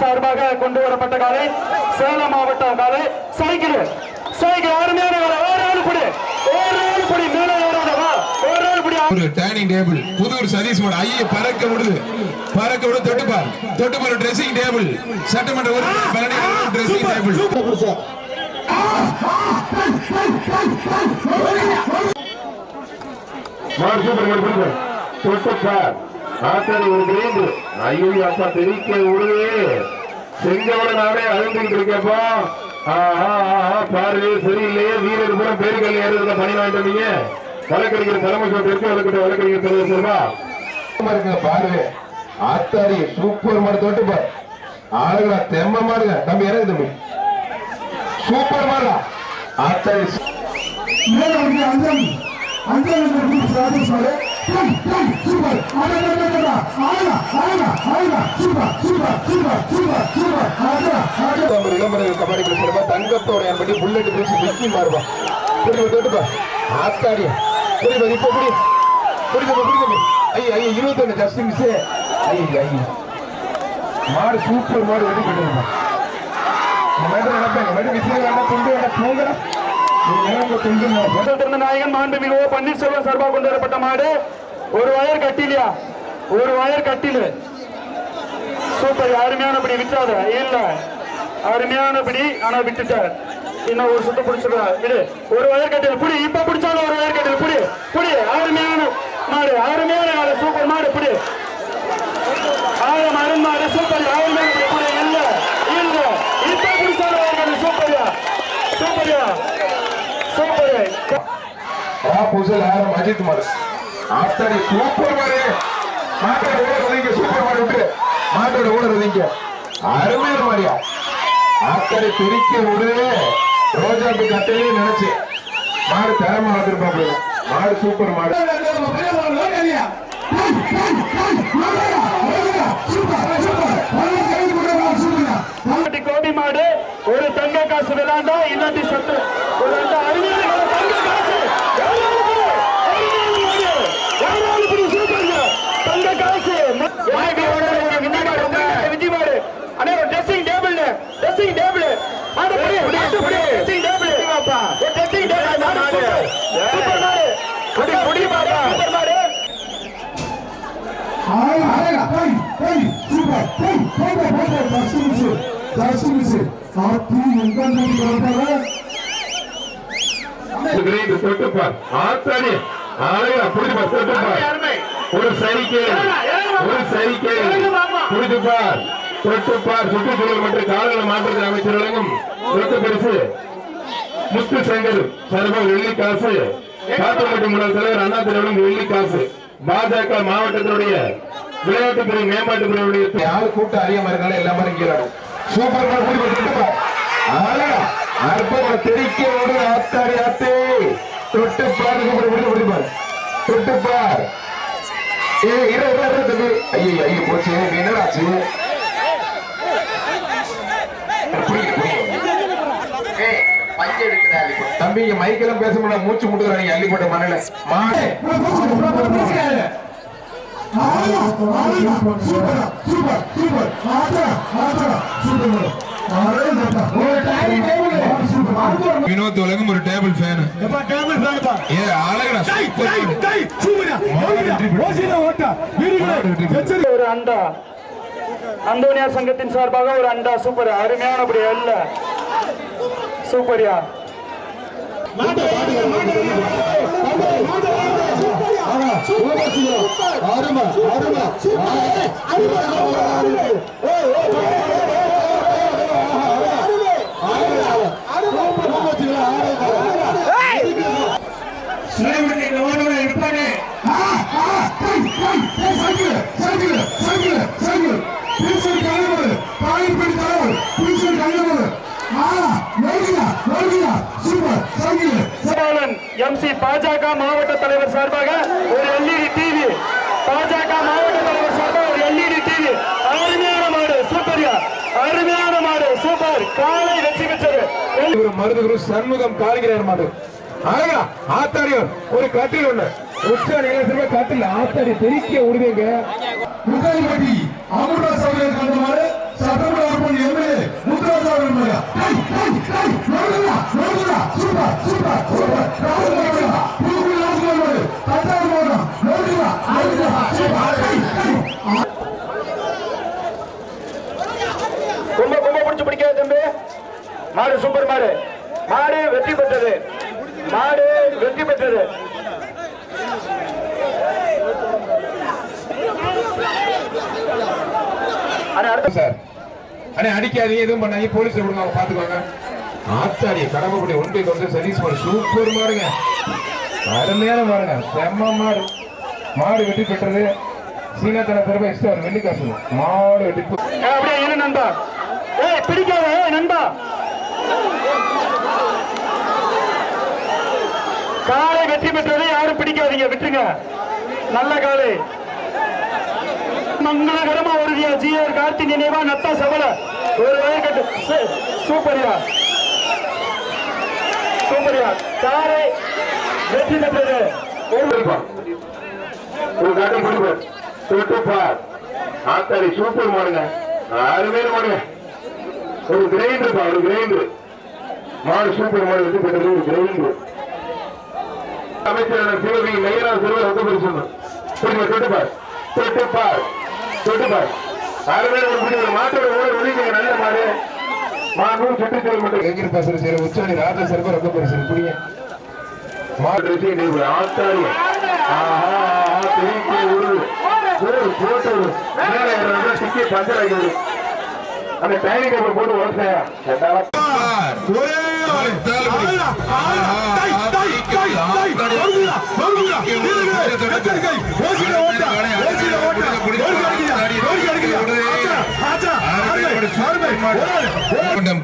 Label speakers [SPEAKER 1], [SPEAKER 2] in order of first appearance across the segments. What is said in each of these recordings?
[SPEAKER 1] சார்பாக கொண்டு வரப்பட்ட காலை சேலம் மாவட்டம் காலை. சைக்கிள் சைக்கிள் அருமையான ஒரு ஆள் புடி ஒரு ஆள் புடி மேலே ஏறாதவா ஒரு ஆள் புடி.
[SPEAKER 2] ஒரு டைனிங் டேபிள் புதூர் சதீஷ் மோட ஐய பறக்க விடுது. பறக்க விடு தொட்டுப்பார். தொட்டுப்பார் ட்ரெஸ்ஸிங் டேபிள் சட்டமன்ற உறுப்பினர் பழனி ட்ரெஸ்ஸிங் டேபிள்
[SPEAKER 3] மாடு சூப்பர் மாடு கொடுங்க பாரு சரியில்லையே வீரர் பூரா பேருக்கல் ஏறுறத பணி வாங்கிட்டு வழக்கறிஞர் தலைமை சொல்லிருக்கு வழக்கறிஞர் வழக்கறிஞர் தலைவர் சொல்வா
[SPEAKER 2] இருக்கு பாரு ஆத்தாடி சூப்பர் மாடு தொட்டுப்பார் ஆளுங்களா தெம்ம மாடுங்க தம்பி இறங்கு தம்பி சூப்பர். மாடா ஆத்தாடி ஒரு இளம்பரம் கபாடி பிடிச்சிருப்பா தங்கத்தோட என்படி புல்லட் பிடிச்சி விக்கி மாறுவா. புரியுது தொட்டுப்பா ஆத்தாடி. புரியுது இப்ப புரி புரியுது புரியுது ஐயா ஐயா இருபத்தொன்னு ஜஸ்ட் மிஸ் ஐயா ஐயா மாடு சூப்பர் மாடு வெட்டி பண்ணிருப்பா
[SPEAKER 1] நாயகன் மாண்புமிகு ஓ பன்னீர்செல்வம் சார்பாக கொண்டு வரப்பட்ட மாடு. ஒரு வயர் கட்டிலையா ஒரு வயர் கட்டிலு சூப்பர் அருமையானபடி விட்டுறாத இல்ல அருமையானபடி ஆனா விட்டுட்டார். இன்னும் ஒரு சுத்து பிடிச்சிருக்கா விடு ஒரு வயர் கட்டில் புடி இப்ப பிடிச்சாலும் ஒரு வயர் கட்டில் புடி புடி அருமையான மாடு. அருமையான மாடு சூப்பர் மாடு புடி ஆயிரம் அருண் மாடு சூப்பர் அருமையான மாடு, புடி இல்ல இல்ல இப்ப பிடிச்சாலும் வயர் கட்டில் சூப்பர்யா
[SPEAKER 2] ஆப்போசிட் ஆரம் அஜித் மாடு. ஆத்தாடி சூப்பர் மாடு. மாட்டோட ஓடுறதுங்க சூப்பர் மாடு விட்டு மாட்டோட ஓடுறதுங்க அருமையான மாடியா. ஆத்தாடி பிரிக்க விடுவே ரோஜாப்பு கட்டையே நினைச்சு. மாடு தரமா வந்திருப்பாங்க மாடு சூப்பர் மாடு
[SPEAKER 1] இல்லாட்டி கோபி மாடு ஒரு தங்க காசு விளாண்டா இல்லாட்டி சத்து ஒரு அந்த அருமையான ஒரு தங்க காசு யாராவது கொடு. அருமையான மாடு. யாராவது கொடு, சூப்பர்ங்க. தங்க காசு வாய்க்கு ஓட ஒரு விஜய் மாடு வந்து, விஜய் மாடு அண்ணே ஒரு ட்ரெஸ்ஸிங் டேபிள் ட்ரெஸ்ஸிங் டேபிள் மாடு புடி மாடு புடி ட்ரெஸ்ஸிங் டேபிள் ஒரு ட்ரெஸ்ஸிங் டேபிள் மாடு சூப்பர் சூப்பர் மாடு புடி புடி மாடு சூப்பர் மாடு
[SPEAKER 3] கிரேண்டு தொட்டுப்பார் ஆத்தாடி. ஆளுங்க புரிஞ்சுப்பா தொட்டுப்பார் ஒரு சைக்கிள் ஒரு சைக்கிள் புரிஞ்சுப்பார் தொட்டுப்பார் சுற்றுச்சூழல் மற்றும் காலநிலை மாற்றத்தின் அமைச்சர் வழங்கும் சொத்து பரிசு. முத்து சங்கர் சார்பாக வெள்ளி காசு. காத்தப்பட்டு முன்னாள் தலைவர் அண்ணா திருவள்ளும் வெள்ளி காசு. பாஜக மாவட்டத்தினுடைய விளையாட்டுத்துறை மேம்பாட்டுத்துறையுடைய
[SPEAKER 2] ஆளு கூட்டம் அதிகமா இருக்கனால எல்லா மாதிரி கீழே சூப்பர். மாடு கூடி அற்புதமா. தெரிக்க விடு ஆத்தாடி ஆத்தே. தொட்டு பாரு சூப்பர். விடு விடு தொட்டு பார். ஏ இரு இரு தம்பி. ஐயோ ஐயோ போச்சு. என்னடாச்சு ஏய், தம்பி மைக்கெல்லாம் பேச முடியல. மூச்சு முட்டுறாங்க அள்ளிப்பட்ட மண்ணில மாடு வினோத் உலகம் ஒரு டேபிள் ஃபேன் ஏ அழகடா
[SPEAKER 1] ஒரு அண்டா அந்தோனியார் சங்கத்தின் சார்பாக ஒரு அண்டா சூப்பர் அருமையானபடி அல்ல சூப்பர்யா 하나 오바시야 아르마 아르마 아르마 아르마 아르마 아르마 아르마 아르마 பாஜக மாவட்ட தலைவர் சார்பாக ஒரு எல்இடி டிவி பாஜக மாவட்ட தலைவர் சார்பாக ஒரு எல்இடி டிவி அருமையான மாடு சூப்பர்யா அருமையான மாடு சூப்பர் காலை வெற்றி பெற்றது.
[SPEAKER 2] ஒரு மருதுகுரு சண்முகம் காலிகிறார் மாடு. அழகா ஆத்தாடியம் ஒரு கட்டில் ஒண்ணு. உச்சாணி இளசிறப்ப கட்டில் ஆத்தாடி தெறிக்க விடுவீங்க
[SPEAKER 4] முகாரிப்பட்டி அமுதா சகோதரர் கலந்தமாறு சட்டமன்ற உறுப்பினர் எம்எல்ஏ நோடுதா நோடுதா சூப்பர் சூப்பர் சூப்பர் சூப்பர்
[SPEAKER 1] மாடு மாடு வெற்றி பெற்றது. மாடு வெற்றி பெற்றது.
[SPEAKER 2] சார். அண்ணே அடிக்காதீங்க. எதுவும் பண்ணாங்க போலீஸ் விடுங்க அவங்க பாத்துக்கோங்க ஆத்தாடி கடவுப்படி ஒன்றை கொண்டு சர்வீஸ் மாடு சூப்பர் மாடுங்க அருமையான மாடுங்க. செம்ம மாடு. மாடு வெட்டி பெற்றது. சீனாத்தன எக்ஸ்ட்ரா ஒரு வெள்ளி காசு மாடு வெட்டி
[SPEAKER 1] அப்படியே நண்பா. ஏய் பிடிக்காத நண்பா. காலை வெற்றி பெற்றது யாரும் பிடிக்காதீங்க விட்டுருங்க. நல்ல காலை. மங்களகரமா வருதியா ஜிஆர் கார்த்தி நினைவா நத்தா சபல. ஒரு வயல் கட்டு. சூ- சூப்பர்யா. சூப்பர்யா. காலை வெற்றி பெற்றது. ஒரு
[SPEAKER 3] இருப்பான். ஒரு காட்டை கொடுப்பார் தொட்டுப்பார் ஆத்தாடி சூப்பர் மாடுங்க. ஆறு அருமையான மாடுங்க. ஒரு கிரைண்டர் பா ஒரு கிரைண்டர் மாடு சூப்பர் மாடு வெற்றி பெற்றது ஒரு கிரைண்டர் அமைச்சரான சிவகங்கை மெய்யரா சிறுவர் ரொம்ப பெருசு புரியுமா தொட்டுப்பார் தொட்டுப்பார் தொட்டுப்பார் அருமையான ஒரு ஒரு மாட்டோட ஓட வெளியே நல்ல மாடு மாடு சுற்றுச்சூழல் மட்டும்.
[SPEAKER 2] எங்கிரு பேசுற சரி? உச்சாணி ராஜா சர்பர் ரொம்ப பெருசு. புரியுங்க மாடு
[SPEAKER 3] மாட்டு நீங்க ஆத்தாடி. ஆஹா ஆஹா திருப்பி விடுது ஒரு போட்டு. மேல. அந்த டைனிங் டேபிள்
[SPEAKER 4] ஒரே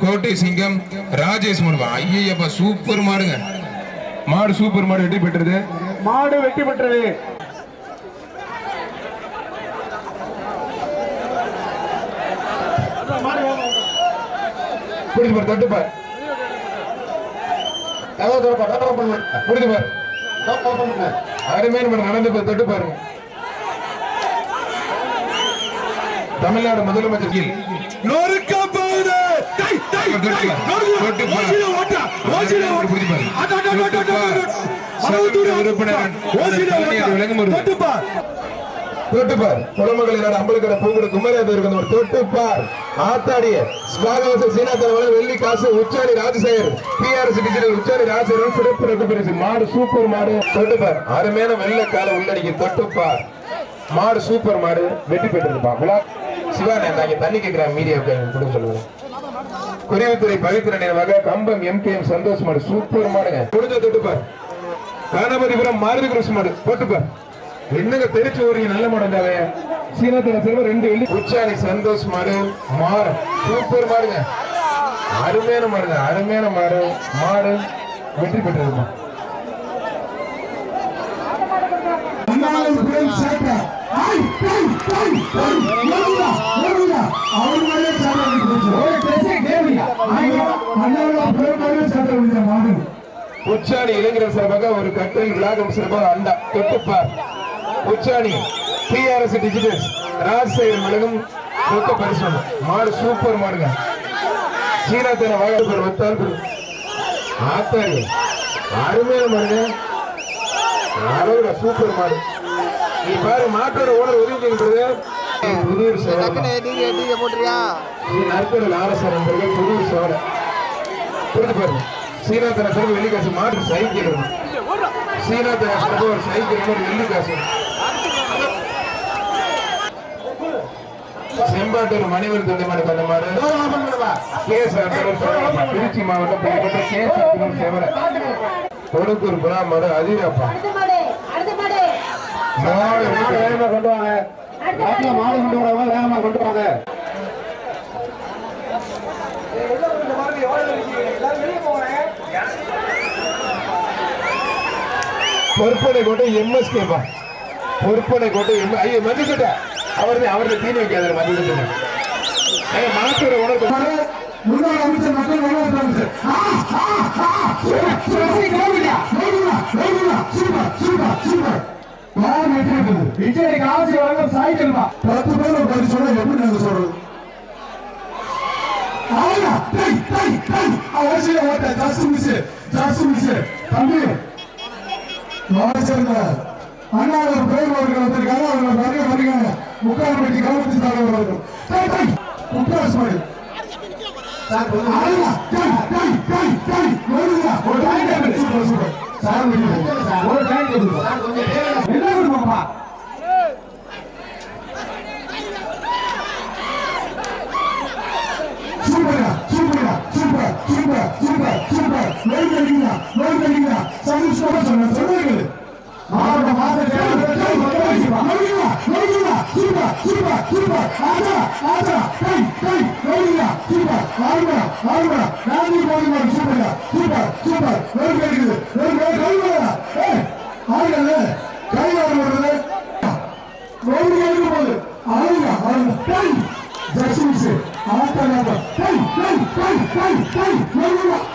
[SPEAKER 2] கோட்டை சிங்கம் ராஜேஷ் மனுவா ஐயப்பா சூப்பர் மாடுங்க. மாடு சூப்பர் மாடு வெற்றி பெற்றது.
[SPEAKER 1] மாடு வெற்றி பெற்றது.
[SPEAKER 2] புரியுது பாரு தொட்டு பாரு. ஏதோ தொட்டு பாரு, தொட்டு பாரு. அருமையான நடந்து பாரு தொட்டு பாருங்க. தமிழ்நாடு முதலமைச்சர்
[SPEAKER 4] நொறுக்க போகுது.
[SPEAKER 2] விளங்குமுறை. தொட்டுப்பார் குளமகளிரோட அம்பலுக்கிற பூங்குட குமரேத இருக்கிற ஒரு தொட்டுப்பார் ஆத்தாடிய ஸ்வாகவச சீனாத்தனவள வெள்ளி காசு உச்சாணி ராஜசேகர். பிஆர்எஸ் டிஜிட்டல் உச்சாணி ராஜசேகர் சிறப்பு ரெண்டு பரிசு மாடு சூப்பர் மாடு. தொட்டுப்பார் அருமையான வெள்ள கால உள்ளடிக்கு தொட்டுப்பார் மாடு சூப்பர் மாடு. வெற்றி பெற்றிருப்பா விழா. சிவா நான் இங்க தண்ணி கேட்கிறேன் மீடியா கொடுக்க சொல்லுவேன் குருவித்துறை பவித்திர நினைவாக Cumbum M K M Santhosh மாடு. சூப்பர் மாடுங்க. முடிஞ்ச தொட்டுப்பார் கணபதிபுரம் மாருதி கிருஷ்ண மாடு. போட்டுப்பார் என்னங்க தெரிச்சு ஓடுறீங்க? நல்ல மாடு இருந்தாவே சீனத்துல செல்வ ரெண்டு வெள்ளி. உச்சாணி சந்தோஷ் மாடு. மாறு. சூப்பர் மாடுங்க. அருமையான மாடுங்க. அருமையான மாடு. மாடு வெற்றி பெற்றதுமா.
[SPEAKER 4] ஒரு பேசே
[SPEAKER 2] உச்சாணி இளைஞர் ஒரு விளாகம் சிறப்பாக அண்டா தொட்டுப்பார். உச்சாணி டிஆர்எஸ் டிஜிட்டல் ராஜசேகர் மிளகும் சொத்த பரிசு மாடு சூப்பர் மாடுங்க. சீனாத்தன வகை ஒத்தால் ஆத்தாரி அருமையான மாடுங்க. அழகுடா சூப்பர் மாடு. நீ பாரு மாட்டோட ஓனர் ஒதுங்கின்றது புதூர் சேவல்
[SPEAKER 5] நீங்க நீங்க போட்டுறியா?
[SPEAKER 2] நீ நற்கடல் ஆரசர் என்பது புதூர் சேவலை புரிஞ்சு பாருங்க. சீனாத்தன சிறப்பு வெள்ளி காசு மாட்டு சைக்கிள் சீனாத்தன சிறப்பு ஒரு சைக்கிள் ஒரு வெள்ளி காசு செம்பாட்டூர் மணிவர் தொண்டமாடு பண்ண மாடு கேஸ் திருச்சி மாவட்டம் புதுக்கோட்டை கேஸ் சேவலை தொடுக்கூர் புறா மாடு அதிரப்பா
[SPEAKER 6] மாடு அடுத்த மாடு.
[SPEAKER 2] மாடு வேகமா கொண்டு வாங்க.
[SPEAKER 6] அடுத்த மாடு.
[SPEAKER 2] கொண்டு வரவங்க வேகமா கொண்டு வாங்க பொறுப்பனை கோட்டை. எம்எஸ் கேப்பா பொறுப்பனை கோட்டை எம் ஐயோ மதிக்கிட்ட அவர்தான் அவர்தான் தீனி வைக்காத மதிக்கிட்ட மாற்றுற உணர்வு
[SPEAKER 4] முன்னாள் அமைச்சர் மக்கள் அமைச்சர் சூப்பர் சூப்பர் சூப்பர். யார் வெற்றி இருக்குது விஜய் காசு வழங்கும் ஒரு பதில் சொன்னா எப்படி நீங்க சொல்றது? அவசியம் ஓட்ட ஜாஸ்தி மிஸ் ஜாஸ்தி மிஸ். தம்பி சேர்ந்த அண்ணாவர் பிரேம் அவர்கள் வந்திருக்காங்க. அவங்க நிறைய வருகிறாங்க முக்கால் பெட்டி கவனித்து தலைவர் அவர்கள் உட்காஸ் மாதிரி என்ன பண்ணுவாப்பா சூப்பரா சூப்பரா சூப்பர் சூப்பர் சூப்பர் சூப்பர் நோய் கடிங்க நோய் கடிங்க சமூக சொல்ல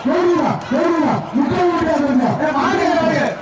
[SPEAKER 4] சொன்ன சொல்லுங்கள் மாவட்ட மாவட்ட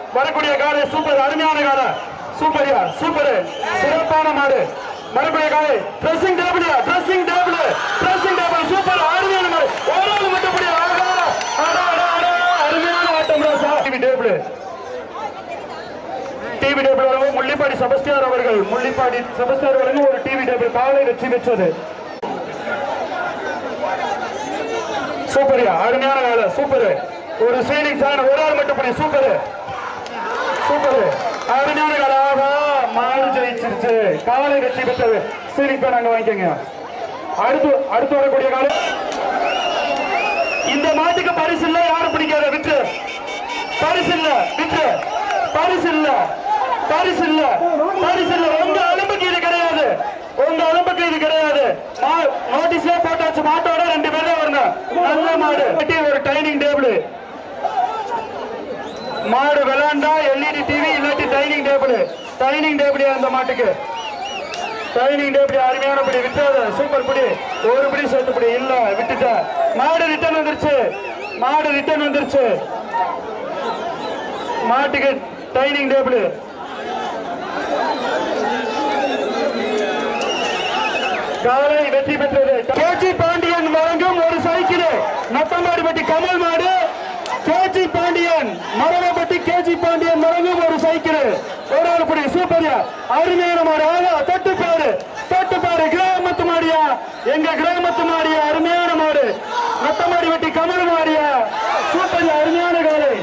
[SPEAKER 1] வரக்கூடிய காலை சூப்பர் அருமையான கால. சூப்பர்யா சூப்பர். சிறப்பான மாடு. வரக்கூடிய காலை dressing table dressing table dressing table super அருமையான மாடு. ஓராவது மட்டுப்படி அருமையான ஆட்டம் டிவி டேபிள் டிவி டேபிள் வரவும் முள்ளிப்பாடி செபஸ்டியார் அவர்கள் முள்ளிப்பாடி செபஸ்டியார் வழங்கும் ஒரு டிவி டேபிள் காலை வெற்றி பெற்றது. சூப்பர்யா அருமையான வேலை சூப்பர். ஒரு சீலிங் ஃபேன் ஒரு ஆள் மட்டும் பண்ணி சூப்பர். சூப்பர் அருமையான வேலை மாடு ஜெயிச்சிருச்சு. காலை வெற்றி பெற்றது. சீலிங் நாங்க வாங்கிக்கோங்க. அடுத்து அடுத்து வரக்கூடிய காலம் இந்த மாட்டுக்கு பரிசு இல்ல யாரும் பிடிக்காத விட்டு பரிசு இல்ல விட்டு பரிசு இல்ல பரிசு இல்ல பரிசு இல்ல. உங்க அலும்புக்கு இது கிடையாது. உங்க அலும்புக்கு இது கிடையாது. நோட்டீஸ்ல போட்டாச்சு. மாட்டோட ரெண்டு பேரும் வரணும். நல்ல மாடு. கட்டி ஒரு டைனிங் டேபிள். மாடு விளாண்டா எல்இடி டிவி இல்லாட்டி டைனிங் டேபிள் டைனிங் டேபிள் அந்த மாட்டுக்கு. டைனிங் டேபிள் அருமையான பிடி விட்டாத சூப்பர் பிடி. ஒரு படி சேர்த்து பிடி இல்ல விட்டுட்ட. மாடு ரிட்டர்ன் வந்துருச்சு. மாடு ரிட்டர்ன் வந்துருச்சு. மாட்டுக்கு டைனிங் டேபிள் காலை வெற்றி பெற்றது கேஜி பாண்டியன் வழங்கும் ஒரு சைக்கிள் நத்தம்பாடிப்பட்டி கமல் மாடு கேஜி பாண்டியன் மரவப்பட்டி கேஜி பாண்டியன் வழங்கும் ஒரு சைக்கிள் ஒரு ஆள் புடி அருமையான மாடு ஆகா தொட்டு பாரு தொட்டு பாரு கிராமத்து மாடியா? எங்க கிராமத்து மாடியா? அருமையான மாடு. நத்தமாடி வெட்டி கமல் மாடியா? சூப்பர்யா அருமையான காலை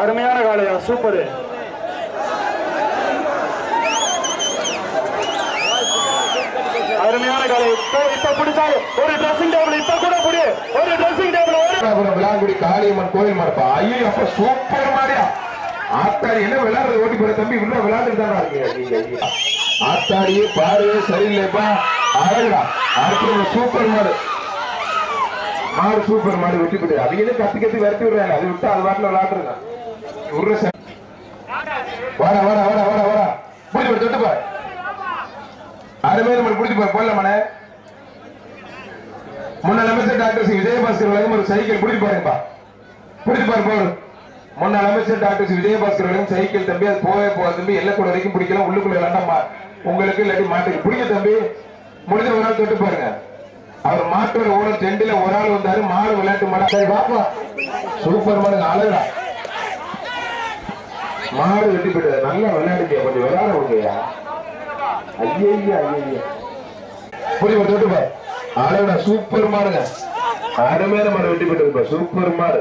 [SPEAKER 1] அருமையான காலையா சூப்பர். அருமையான காலை இப்ப பிடிச்சாரு ஒரு ட்ரெஸ்ஸிங்
[SPEAKER 2] விளாங்குடி காளியம்மன் கோயில் மாடப்பா ஐயோ அப்ப சூப்பர் மாடியா ஆத்தாடி என்ன விளையாடுறது ஓட்டி போற தம்பி இன்னும் விளையாண்டுட்டு தானே இருக்கீங்க ஆத்தாடியே பாரு சரியில்லைப்பா அழகா அடுத்த சூப்பர் மாடு. மாடு சூப்பர் மாடு வெட்டி போட்டு. அவங்க என்ன கத்தி கத்தி விரட்டி விடுறாங்க? அது விட்டு அது வாட்டில் விளையாடுறேன் உருற ச- வாடா வாடா வாடா வாடா வாடா. புடிச்சு போடு தொட்டு பாரு அருமையான நம்ம புடிச்சு போய் போடல மனே முன்னாள் அமைச்சர் டாக்டர் சி. விஜயபாஸ்கர் வழங்கும் ஒரு சைக்கிள் பிடிச்சு பாருங்கப்பா பிடிச்சு பாரு போடு முன்னாள் அமைச்சர் டாக்டர் சி. விஜயபாஸ்கர் வழங்கும் சைக்கிள் தம்பி அது போவே போகாது தம்பி எல்லை கூட வரைக்கும் பிடிக்கலாம் உள்ளுக்குள்ள வேண்டாம் உங்களுக்கு இல்லாட்டி மாட்டுக்கு பிடிக்க தம்பி. முடிஞ்ச ஒரு நாள் தொட்டு பாருங்க. அவர் மாட்டோட ஓட டெண்டில ஒரு ஆள் வந்தாரு மாடு விளையாட்டு மாடா. சரி பாப்பா சூப்பர் மாடுங்க அழகா. மாடு வெட்டி போயிட்டு நல்லா விளையாடுங்க கொஞ்சம் விளையாட விடுங்கய்யா. ஐயா ஐயா ஐயா புரியுமா தொட்டு பாரு. அழகா சூப்பர் மாடுங்க. அருமையான மாடு வெட்டி போட்டு சூப்பர் மாடு.